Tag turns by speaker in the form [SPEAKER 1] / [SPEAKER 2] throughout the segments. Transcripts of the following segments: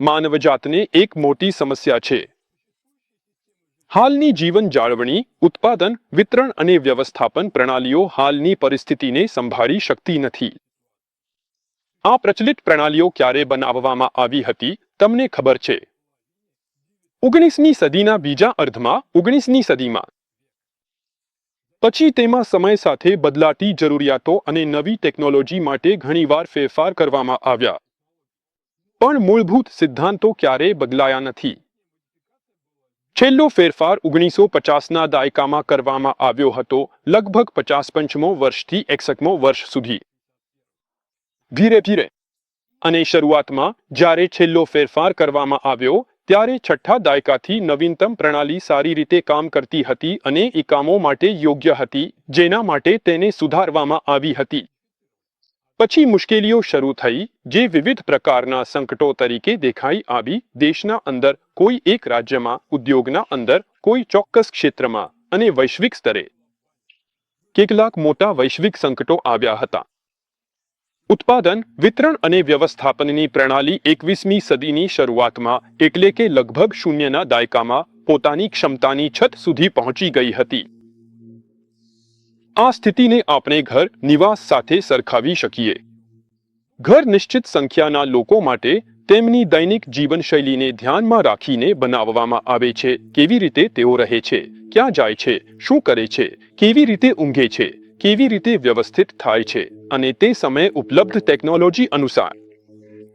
[SPEAKER 1] માનવજાતને એક મોટી સમસ્યા છે. હાલની જીવન જાળવણી, ઉત્પાદન, વિતરણ અને વ્યવસ્થાપન પ્રણાલીઓ હાલની પરિસ્થિતિને સંભાળી શકતી નથી. આ પ્રચલિત પ્રણાલીઓ ક્યારે બનાવવામાં આવી હતી, તમને ખબર છે. ઓગણીસમી સદીના બીજા અર્ધમાં, ઓગણીસમી સદીમાં. પછી તેમાં સમય સાથે બદલાતી જરૂરિયાતો અને નવી ટેકનોલોજી માટે ઘણીવાર ફેરફાર કરવામાં આવ્યા. પણ મૂળભૂત સિદ્ધાંતો ક્યારેય બદલાયા નથી. છેલ્લો ફેરફાર ઓગણીસો પચાસના દાયકામાં કરવામાં આવ્યો હતો, લગભગ પચાસ પંચમો વર્ષથી એકસઠમો વર્ષ સુધી. ધીરે ધીરે. અને શરૂઆતમાં, જ્યારે છેલ્લો ફેરફાર કરવામાં આવ્યો, ત્યારે છઠ્ઠા દાયકાથી નવીનતમ પ્રણાલી સારી રીતે કામ કરતી હતી અને એકામો માટે યોગ્ય હતી, જેના માટે તેને સુધારવામાં આવી હતી. પછી મુશ્કેલીઓ શરૂ થઈ, જે વિવિધ પ્રકારના સંકટો તરીકે દેખાઈ આવી દેશના અંદર કોઈ એક રાજ્યમાં, ઉદ્યોગના અંદર કોઈ ચોક્કસ ક્ષેત્રમાં અને વૈશ્વિક સ્તરે. કેટલાક મોટા વૈશ્વિક સંકટો આવ્યા હતા. ઉત્પાદન, વિતરણ અને વ્યવસ્થાપનની પ્રણાલી એકવીસમી સદીની શરૂઆતમાં એટલે કે લગભગ શૂન્યના દાયકામાં પોતાની ક્ષમતાની છત સુધી પહોંચી ગઈ હતી. આ સ્થિતિને આપણે ઘર, નિવાસ સાથે સરખાવી શકીએ. ઘર નિશ્ચિત સંખ્યાના લોકો માટે તેમની દૈનિક જીવનશૈલીને ધ્યાનમાં રાખીને બનાવવામાં આવે છે. કેવી રીતે તેઓ રહે છે? ક્યાં જાય છે? શું કરે છે? કેવી રીતે ઊંઘે છે? કેવી રીતે વ્યવસ્થિત થાય છે? અને તે સમયે ઉપલબ્ધ ટેકનોલોજી અનુસાર.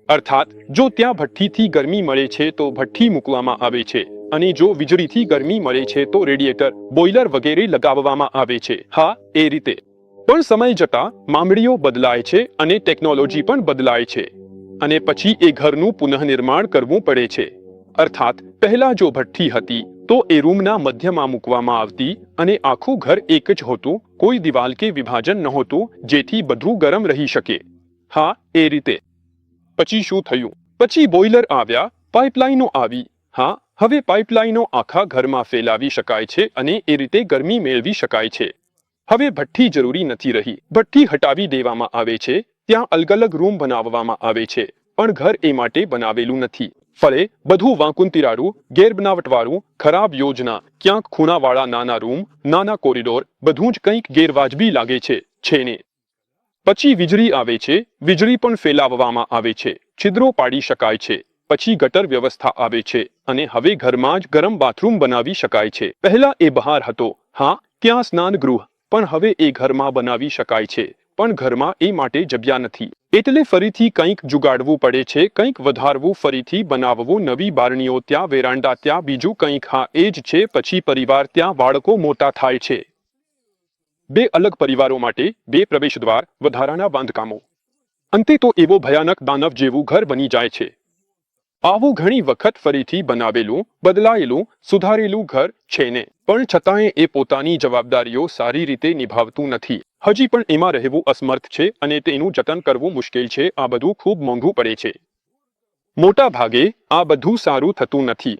[SPEAKER 1] અર્થાત, જો ત્યાં ભઠ્ઠીથી ગરમી મળે છે તો ભઠ્ઠી મૂકવામાં આવે છે. અને જો વીજળીથી ગરમી મળે છે તો રેડિયેટર, બોઇલર વગેરે લગાવવામાં આવે છે. હા, એ રીતે. પણ સમય જતા મામડીઓ બદલાય છે અને ટેકનોલોજી પણ બદલાય છે. અને પછી એ ઘરનું પુનઃનિર્માણ કરવું પડે છે. અર્થાત, પહેલા જો ભઠ્ઠી હતી, તો એ રૂમના મધ્યમાં મૂકવામાં આવતી અને આખું ઘર એક જ હોતું, કોઈ દિવાલ કે વિભાજન નહોતું, જેથી બધું ગરમ રહી શકે. હા, એ રીતે. પછી શું થયું? પછી બોઇલર આવ્યા, પાઇપલાઇનો આવી. હા હવે પાઇપલાઇનો આખા ઘરમાં ફેલાવી શકાય છે અને એ રીતે ગરમી મેળવી શકાય છે. હવે ભઠ્ઠી જરૂરી નથી રહી. ભઠ્ઠી હટાવી દેવામાં આવે છે. ત્યાં અલગ અલગ રૂમ બનાવવામાં આવે છે. પણ ઘર એ માટે બનાવેલું નથી. ફળે, બધું વાંકુંતિરાળું ગેરબનાવટવાળું, ખરાબ યોજના, ક્યાંક ખૂણાવાળા નાના રૂમ, નાના કોરિડોર, બધું જ કંઈક ગેરવાજબી લાગે છે છે પછી વીજળી આવે છે. વીજળી પણ ફેલાવવામાં આવે છે. છિદ્રો પાડી શકાય છે. પછી ગટર વ્યવસ્થા આવે છે અને હવે ઘરમાં જ ગરમ બાથરૂમ બનાવી શકાય છે. પહેલા એ બહાર હતો. હા, ત્યાં સ્નાન ગૃહ પણ હવે એ ઘરમાં બનાવી શકાય છે. પણ ઘરમાં એ માટે જગ્યા નથી. એટલે ફરીથી કંઈક જુગાડવું પડે છે, કંઈક વધારવું, ફરીથી બનાવવું, નવી બારણીઓ ત્યાં, વેરાંડા ત્યાં, બીજું કંઈક. હા, એ જ છે, પછી પરિવાર ત્યાં, બાળકો મોટા થાય છે. બે અલગ પરિવારો માટે બે પ્રવેશ દ્વાર વધારાના બાંધકામો. અંતે તો એવો ભયાનક દાનવ જેવું ઘર બની જાય છે. આવું ઘણી વખત ફરીથી બનાવેલું, બદલાયેલું, સુધારેલું ઘર છે ને. પણ છતાંય એ પોતાની જવાબદારીઓ સારી રીતે નિભાવતું નથી. હજી પણ એમાં રહેવું અસમર્થ છે અને તેનું જતન કરવું મુશ્કેલ છે. આ બધું ખૂબ મોંઘું પડે છે. મોટા ભાગે આ બધું સારું થતું નથી.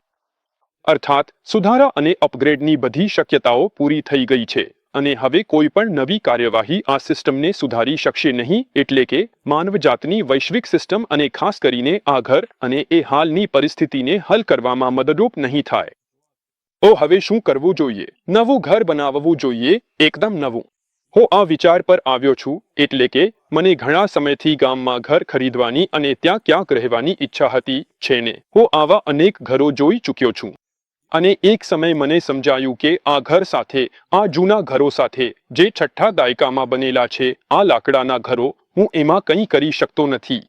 [SPEAKER 1] અર્થાત, સુધારા અને અપગ્રેડની બધી શક્યતાઓ પૂરી થઈ ગઈ છે. અને હવે કોઈ પણ નવી કાર્યવાહી આ સિસ્ટમને સુધારી શકશે નહીં એટલે કે માનવજાતની વૈશ્વિક સિસ્ટમ અને ખાસ કરીને આ ઘર અને એ હાલની પરિસ્થિતિને હલ કરવામાં મદદરૂપ નહીં થાય. ઓ, હવે શું કરવું જોઈએ? નવું ઘર બનાવવું જોઈએ, એકદમ નવું. હું, આ વિચાર પર આવ્યો છું, એટલે કે મને ઘણા સમયથી ગામમાં ઘર ખરીદવાની અને ત્યાં ક્યાંક રહેવાની ઈચ્છા હતી, છે ને? હું, આવા અનેક ઘરો જોઈ ચૂક્યો છું. અને એક સમય મને સમજાયું કે આ ઘર સાથે, આ જૂના ઘરો સાથે, જે છઠ્ઠા દાયકામાં બનેલા છે, આ લાકડાના ઘરો, હું એમાં કંઈ કરી શકતો નથી.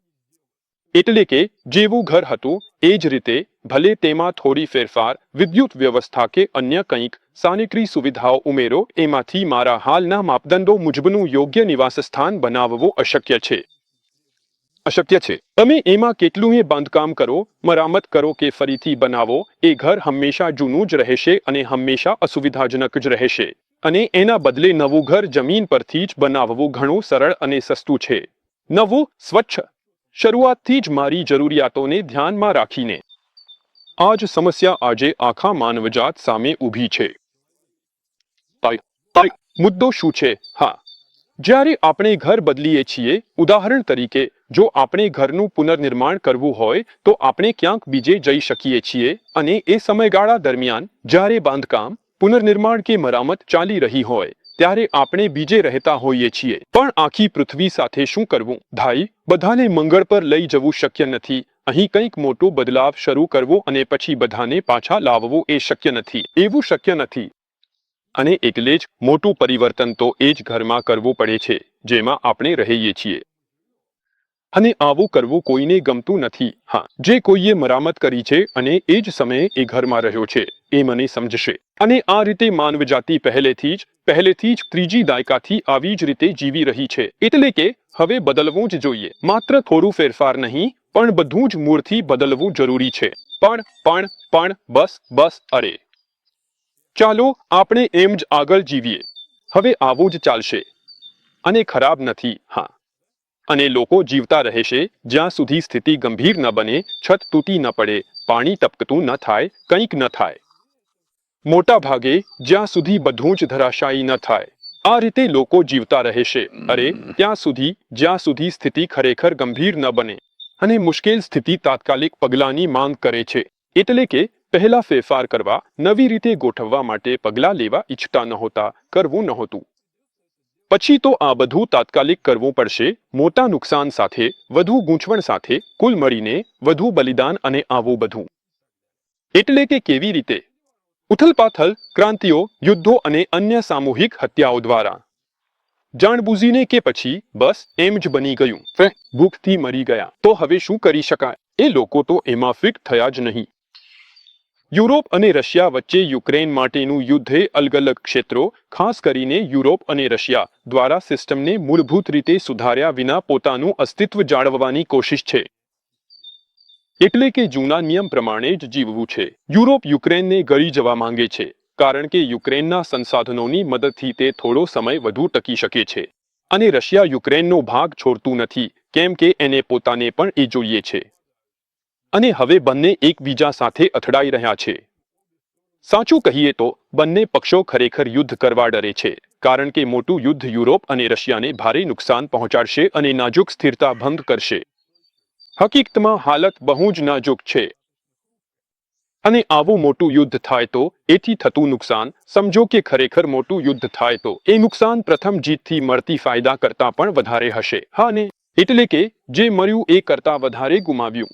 [SPEAKER 1] એટલે કે, જેવું ઘર હતું, એ જ રીતે, ભલે તેમાં થોડી ફેરફાર, વિદ્યુત વ્યવસ્થા કે અન્ય કંઈક, સાનિટરી સુવિધાઓ ઉમેરો, એમાંથી મારા હાલના માપદંડો મુજબનું યોગ્ય નિવાસસ્થાન બનાવવું અશક્ય છે. અશક્ય છે. તમે એમાં કેટલું બાંધકામ કરો, મરામત કરો કે ફરીથી બનાવો, એ ઘર હંમેશા જૂનું જ રહેશે અને હંમેશા અસુવિધાજનક જ રહેશે. અને એના બદલે નવું ઘર જમીન પરથી જ બનાવવું ઘણું સરળ અને સસ્તું છે. નવું, સ્વચ્છ. શરૂઆતથી જ મારી જરૂરિયાતોને ધ્યાનમાં રાખીને. આ જ સમસ્યા આજે આખા માનવજાત સામે ઊભી છે. મુદ્દો શું છે? હા. જ્યારે આપણે ઘર બદલીએ છીએ, ઉદાહરણ તરીકે, જો આપણે ઘરનું પુનર્નિર્માણ કરવું હોય, તો આપણે ક્યાંક બીજે જઈ શકીએ છીએ અને એ સમયગાળા દરમિયાન, જ્યારે બાંધકામ, પુનર્નિર્માણ કે મરામત ચાલી રહી હોય, ત્યારે આપણે બીજે રહેતા હોઈએ છીએ. પણ આખી પૃથ્વી સાથે શું કરવું? ભાઈ, બધાને મંગળ પર લઈ જવું શક્ય નથી. અહીં કંઈક મોટો બદલાવ શરૂ કરવો અને પછી બધાને પાછા લાવવો એ શક્ય નથી. એવું શક્ય નથી. અને એટલે જ મોટું પરિવર્તન તો એ જ ઘરમાં કરવું પડે છે, જેમાં આપણે રહીએ છીએ. અને આવું કરવું કોઈને ગમતું નથી. હા, જે કોઈએ મરામત કરી છે અને એ જ સમયે એ ઘરમાં રહ્યો છે, એ મને સમજશે. અને આ રીતે માનવજાતિ પહેલેથી જ પહેલેથી જ ત્રીજી દાયકાથી આવી જ રીતે જીવી રહી છે. એટલે કે, હવે બદલવું જ જોઈએ. માત્ર થોડું ફેરફાર નહીં, પણ બધું જ મૂળથી બદલવું જરૂરી છે. પણ પણ પણ, બસ બસ, અરે! ચાલો આપણે એમ જ આગળ જીવીએ. હવે આવું જ ચાલશે. અને ખરાબ નથી, હા. અને લોકો જીવતા રહેશે, જ્યાં સુધી સ્થિતિ ગંભીર ન બને, છત તૂટી ન પડે, પાણી ટપકતું ન થાય, કંઈક ન થાય. મોટા ભાગે, જ્યાં સુધી બધું જ ધરાશાયી ન થાય. આ રીતે લોકો જીવતા રહેશે. અરે, ત્યાં સુધી, જ્યાં સુધી સ્થિતિ ખરેખર ગંભીર ન બને. અને મુશ્કેલ સ્થિતિ તાત્કાલિક પગલાંની માંગ કરે છે. એટલે કે પહેલા ફેરફાર કરવા, નવી રીતે ગોઠવવા માટે પગલાં લેવા ઈચ્છતા નહોતા, કરવું નહોતું. પછી તો આ બધું તાત્કાલિક કરવું પડશે, મોટા નુકસાન સાથે, વધુ ગૂંચવણ સાથે, કુલ મળીને, વધુ બલિદાન અને આવું બધું. એટલે કે કેવી રીતે? ઉથલપાથલ, ક્રાંતિઓ, યુદ્ધો અને અન્ય સામૂહિક હત્યાઓ દ્વારા. જાણબૂઝીને કે પછી, બસ એમ જ બની ગયું. ભૂખથી મરી ગયા. તો હવે શું કરી શકાય? એ લોકો તો એમાં ફિટ થયા જ નહીં. યુરોપ અને રશિયા વચ્ચે યુક્રેન માટેનું યુદ્ધે અલગ અલગ ક્ષેત્રો, ખાસ કરીને યુરોપ અને રશિયા દ્વારા સિસ્ટમને મૂળભૂત રીતે સુધાર્યા વિના પોતાનું અસ્તિત્વ જાળવવાની કોશિશ છે. એટલે કે જૂના નિયમ પ્રમાણે જ જીવવું છે. યુરોપ યુક્રેનને ગળી જવા માંગે છે, કારણ કે યુક્રેનના સંસાધનોની મદદથી તે થોડો સમય વધુ ટકી શકે છે. અને રશિયા યુક્રેનનો ભાગ છોડતું નથી, કેમ કે એને પોતાને પણ એ જોઈએ છે. અને હવે બંને એકબીજા સાથે અથડાઈ રહ્યા છે. સાચું કહીએ તો, બંને પક્ષો ખરેખર યુદ્ધ કરવા ડરે છે, કારણ કે મોટું યુદ્ધ યુરોપ અને રશિયાને ભારે નુકસાન પહોંચાડશે અને નાજુક સ્થિરતા ભંગ કરશે. હકીકતમાં હાલત બહુ જ નાજુક છે. અને આવું મોટું યુદ્ધ થાય તો, એથી થતું નુકસાન, સમજો કે ખરેખર મોટું યુદ્ધ થાય તો, એ નુકસાન પ્રથમ જીતથી મળતી ફાયદા કરતાં પણ વધારે હશે. હા ને? એટલે કે, જે મર્યું એ કરતાં વધારે ગુમાવ્યું.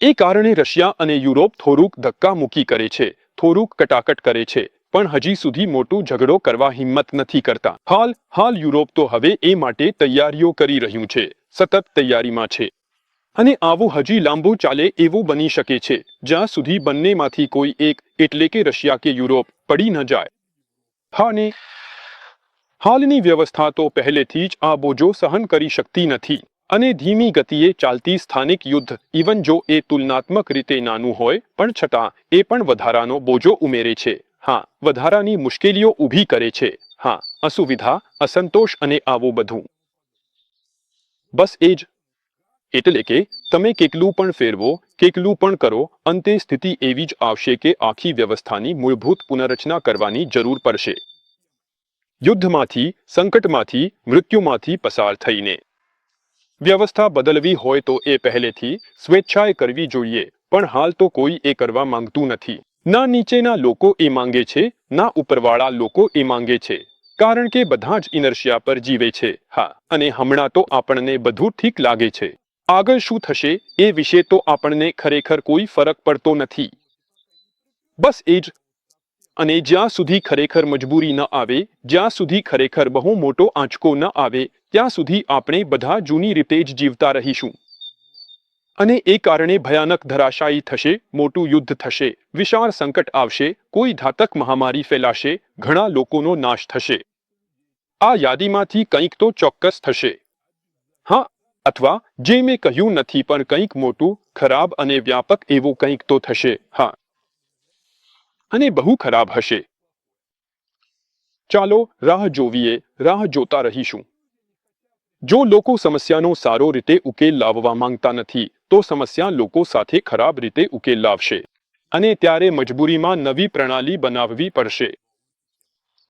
[SPEAKER 1] એ કારણે રશિયા અને યુરોપ થોડુંક ધક્કા મૂકી કરે છે, થોડુંક કટાકટ કરે છે, પણ હજી સુધી મોટું ઝઘડો કરવા હિંમત નથી કરતા. હાલ હાલ યુરોપ તો હવે એ માટે તૈયારીઓ કરી રહ્યું છે, સતત તૈયારીમાં છે. અને આવું હજી લાંબુ ચાલે એવું બની શકે છે, જ્યાં સુધી બંનેમાંથી કોઈ એક, એટલે કે રશિયા કે યુરોપ, પડી ન જાય. હા ને હાલની વ્યવસ્થા તો પહેલેથી જ આ બોજો સહન કરી શકતી નથી. અને ધીમી ગતિએ ચાલતી સ્થાનિક યુદ્ધ ઇવન જો એ તુલનાત્મક રીતે નાનું હોય, પણ છતાં એ પણ વધારાનો બોજો ઉમેરે છે. હા, વધારાની મુશ્કેલીઓ ઊભી કરે છે. હા, અસુવિધા, અસંતોષ અને આવું બધું. બસ એ જ. એટલે કે, તમે કેટલું પણ ફેરવો, કેટલું પણ કરો, અંતે સ્થિતિ એવી જ આવશે કે આખી વ્યવસ્થાની મૂળભૂત પુનરચના કરવાની જરૂર પડશે. યુદ્ધમાંથી, સંકટમાંથી, મૃત્યુમાંથી પસાર થઈને. વ્યવસ્થા બદલવી હોય તો એ પહેલેથી સ્વેચ્છાએ કરવી જોઈએ, પણ હાલ તો કોઈ એ કરવા માંગતું નથી. ના નીચેના લોકો એ માંગે છે, ના ઉપરવાળા લોકો એ માંગે છે, કારણ કે બધા જ ઇનર્શિયા પર જીવે છે, હા, અને હમણાં તો આપણને બધું ઠીક લાગે છે. આગળ શું થશે, એ વિશે તો આપણને ખરેખર કોઈ ફરક પડતો નથી. બસ એ જ. અને જ્યાં સુધી ખરેખર મજબૂરી ન આવે, જ્યાં સુધી ખરેખર બહુ મોટો આંચકો ન આવે ત્યાં સુધી આપણે બધા જૂની રીતે જ જીવતા રહીશું. અને એ કારણે ભયાનક ધરાશાયી થશે, મોટું યુદ્ધ થશે, વિશાળ સંકટ આવશે, કોઈ ઘાતક મહામારી ફેલાશે, ઘણા લોકોનો નાશ થશે. આ યાદીમાંથી કંઈક તો ચોક્કસ થશે. હા, અથવા જે મેં કહ્યું નથી પણ કંઈક મોટું, ખરાબ અને વ્યાપક એવું કંઈક તો થશે, હા. અને બહુ ખરાબ હશે. ચાલો રાહ જોવીએ, રાહ જોતા રહીશું. જો લોકો સમસ્યાનો સારો રીતે ઉકેલ લાવવા માંગતા નથી, તો સમસ્યા લોકો સાથે ખરાબ રીતે ઉકેલ લાવશે. અને ત્યારે મજબૂરીમાં નવી પ્રણાલી બનાવવી પડશે.